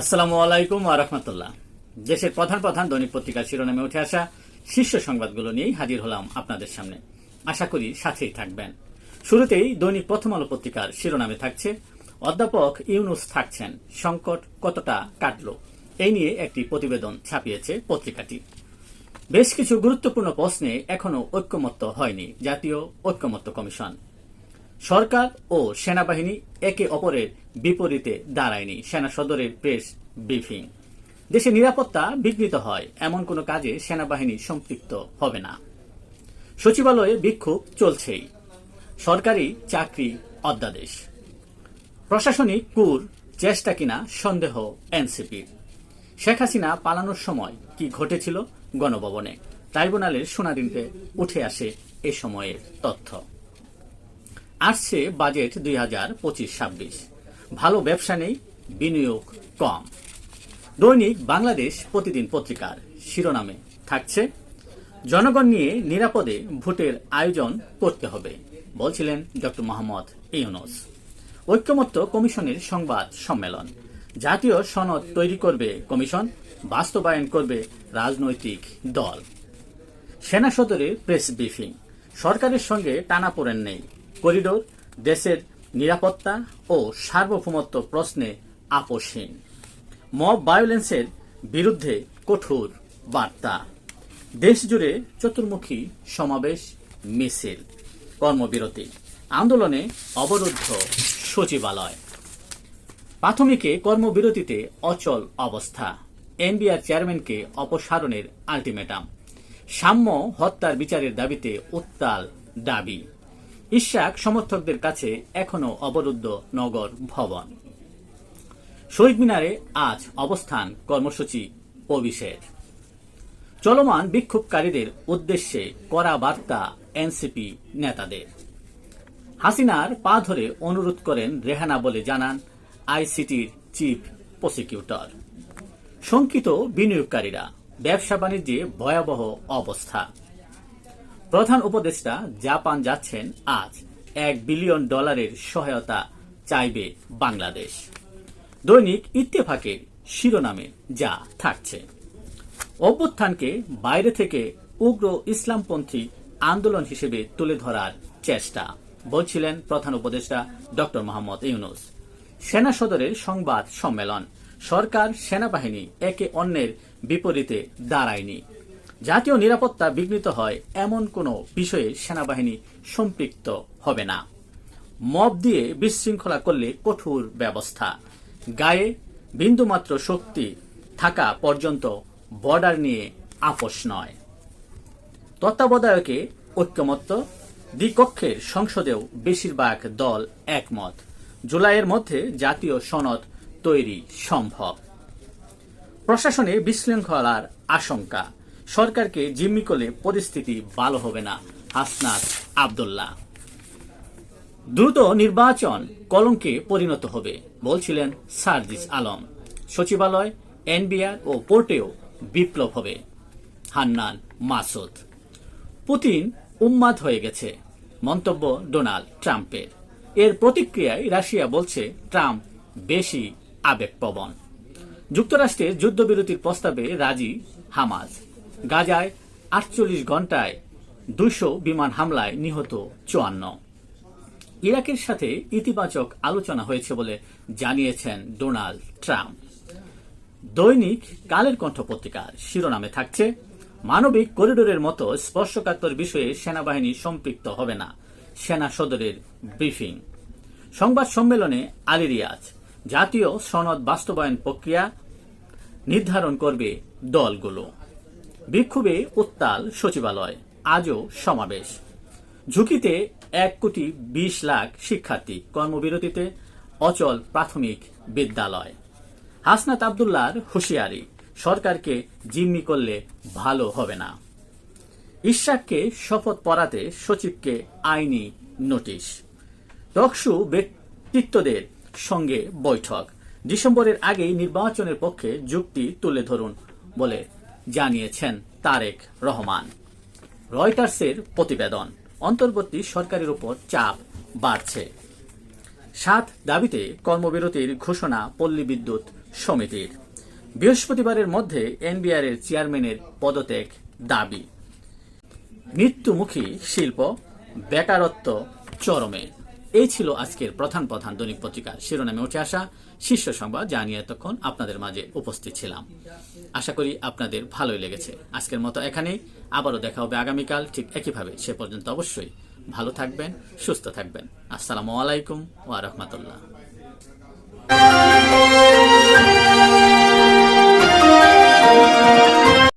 আসসালামু আলাইকুম আরহামতুল্লাহ দেশের প্রধান প্রধান দৈনিক পত্রিকার শিরোনামে উঠে আসা শীর্ষ সংবাদগুলো নিয়েই হাজির হলাম আপনাদের সামনে। আশা করি সাথেই থাকবেন। শুরুতেই দৈনিক প্রথম আলো পত্রিকার শিরোনামে থাকছে, অধ্যাপক ইউনুস থাকছেন, সংকট কতটা কাটল? এই নিয়ে একটি প্রতিবেদন ছাপিয়েছে পত্রিকাটি। বেশ কিছু গুরুত্বপূর্ণ প্রশ্নে এখনও ঐক্যমত্য হয়নি জাতীয় ঐক্যমত্য কমিশন। সরকার ও সেনাবাহিনী একে অপরের বিপরীতে দাঁড়ায়নি। সেনা সদরের প্রেস ব্রিফিং। দেশে নিরাপত্তা বিঘ্নিত হয়। এমন কোনো কাজে সেনাবাহিনী সম্পৃক্ত হবে না। সচিবালয়ে বিক্ষোভ চলছেই। সরকারি চাকরি অধ্যাদেশ। প্রশাসনিক কুর চেষ্টা কিনা সন্দেহ এনসিপির শেখ হাসিনা পালানোর সময় কি ঘটেছিল গণভবনে? ট্রাইব্যুনালের শুনানিতে উঠে আসে এ সময়ের তথ্য। আসছে বাজেট দুই হাজার পঁচিশ ছাব্বিশ। ভালো ব্যবসা নেই, বিনিয়োগ কম। দৈনিক বাংলাদেশ প্রতিদিন পত্রিকার শিরোনামে থাকছে, জনগণ নিয়ে নিরাপদে ভোটের আয়োজন করতে হবে, বলছিলেন ডক্টর মোহাম্মদ ইউনুস। ঐক্যমত্য কমিশনের সংবাদ সম্মেলন, জাতীয় সনদ তৈরি করবে কমিশন, বাস্তবায়ন করবে রাজনৈতিক দল। সেনা সদরে প্রেস ব্রিফিং, সরকারের সঙ্গে টানাপোড়েন নেই। করিডোর, দেশের নিরাপত্তা ও সার্বভৌমত্ব প্রশ্নে আপোষহীন। মব ভায়োলেন্সের বিরুদ্ধে কঠোর বার্তা। দেশজুড়ে চতুর্মুখী সমাবেশ, মিছিল, কর্মবিরতি, আন্দোলনে অবরুদ্ধ সচিবালয়। প্রাথমিকে কর্মবিরতিতে অচল অবস্থা। এনবিআর চেয়ারম্যানকে অপসারণের আলটিমেটাম। সাম্য হত্যার বিচারের দাবিতে উত্তাল দাবি। ইশাক সমর্থকদের কাছে এখনও অবরুদ্ধ নগর ভবন। শহীদ মিনারে আজ অবস্থান কর্মসূচি অভিষেক। চলমান বিক্ষোভকারীদের উদ্দেশ্যে করা বার্তা এনসিপি নেতাদের। হাসিনার পা ধরে অনুরোধ করেন রেহানা বলে জানান আইসিটির চিফ প্রসিকিউটর। শঙ্কিত বিনিয়োগকারীরা, ব্যবসা বাণিজ্যে ভয়াবহ অবস্থা। প্রধান উপদেষ্টা জাপান যাচ্ছেন আজ। এক বিলিয়ন ডলারের সহায়তা চাইবে বাংলাদেশ। দৈনিক ইত্তেফাকের শিরোনামে যা থাকছে। অভ্যুত্থানকে বাইরে থেকে উগ্র ইসলামপন্থী আন্দোলন হিসেবে তুলে ধরার চেষ্টা, বলছিলেন প্রধান উপদেষ্টা ডক্টর মোহাম্মদ ইউনুস। সেনা সদরের সংবাদ সম্মেলন, সরকার সেনাবাহিনী একে অন্যের বিপরীতে দাঁড়ায়নি। জাতীয় নিরাপত্তা বিঘ্নিত হয় এমন কোনো বিষয়ে সেনাবাহিনী সম্পৃক্ত হবে না। মব দিয়ে বিশৃঙ্খলা করলে কঠোর ব্যবস্থা। গায়ে বিন্দুমাত্র শক্তি থাকা পর্যন্ত বর্ডার নিয়ে আপোষ নয়। তত্ত্বাবধায়কে ঐক্যমত্য, দ্বিকক্ষের সংসদেও বেশিরভাগ দল একমত। জুলাইয়ের মধ্যে জাতীয় সনদ তৈরি সম্ভব। প্রশাসনে বিশৃঙ্খলার আশঙ্কা। সরকারকে জিম্মি করলে পরিস্থিতি ভালো হবে না, হাসনাত আবদুল্লাহ। দ্রুত নির্বাচন কলঙ্কে পরিণত হবে, বলছিলেন সার্জিস আলম। সচিবালয়, এনবিআর ও পোর্টেও বিপ্লব হবে, হান্নান মাসুদ। পুতিন উম্মাদ হয়ে গেছে, মন্তব্য ডোনাল্ড ট্রাম্পের। এর প্রতিক্রিয়ায় রাশিয়া বলছে, ট্রাম্প বেশি আবেগপ্রবণ। যুক্তরাষ্ট্রের যুদ্ধবিরতির প্রস্তাবে রাজি হামাজ। গাজায় আটচল্লিশ ঘন্টায় দুশো বিমান হামলায় নিহত চুয়ান্ন। ইরাকের সাথে ইতিবাচক আলোচনা হয়েছে বলে জানিয়েছেন ডোনাল্ড ট্রাম্প। দৈনিক কালের কণ্ঠ পত্রিকার শিরোনামে থাকছে, মানবিক করিডোরের মতো স্পর্শকাতর বিষয়ে সেনাবাহিনী সম্পৃক্ত হবে না, সেনা সদরের ব্রিফিং। সংবাদ সম্মেলনে আলী রিয়াজ, জাতীয় সনদ বাস্তবায়ন প্রক্রিয়া নির্ধারণ করবে দলগুলো। বিক্ষোভে উত্তাল সচিবালয়। আজও সমাবেশ। ঝুঁকিতে এক কোটি বিশ লাখ শিক্ষার্থী কর্মবিরতিতে অচল প্রাথমিক বিদ্যালয়। হাসনাত আবদুল্লার হুঁশিয়ারি, সরকারকে জিম্মি করলে ভালো হবে না। ইশাককে শপথ পড়াতে সচিবকে আইনি নোটিশ। টকসু ব্যক্তিত্বদের সঙ্গে বৈঠক। ডিসেম্বরের আগেই নির্বাচনের পক্ষে যুক্তি তুলে ধরুন বলে জানিয়েছেন তারেক রহমান। রয়টার্সের প্রতিবেদন, অন্তর্বর্তী সরকারের উপর চাপ বাড়ছে। সাত দাবিতে কর্মবিরতির ঘোষণা পল্লী বিদ্যুৎ সমিতির। বৃহস্পতিবারের মধ্যে এনবিআর এর চেয়ারম্যানের পদত্যাগ দাবি। মৃত্যুমুখী শিল্প, বেকারত্ব চরমে। এই ছিল আজকের প্রধান প্রধান দৈনিক পত্রিকার শিরোনামে উঠে আসা শীর্ষ সংবাদ, যা নিয়ে এতক্ষণ আপনাদের মাঝে উপস্থিত ছিলাম। আশা করি আপনাদের ভালোই লেগেছে। আজকের মতো এখানেই। আবারও দেখা হবে আগামীকাল, ঠিক একইভাবে। সে পর্যন্ত অবশ্যই ভালো থাকবেন, সুস্থ থাকবেন। আসসালামু আলাইকুম ওয়া রাহমাতুল্লাহ।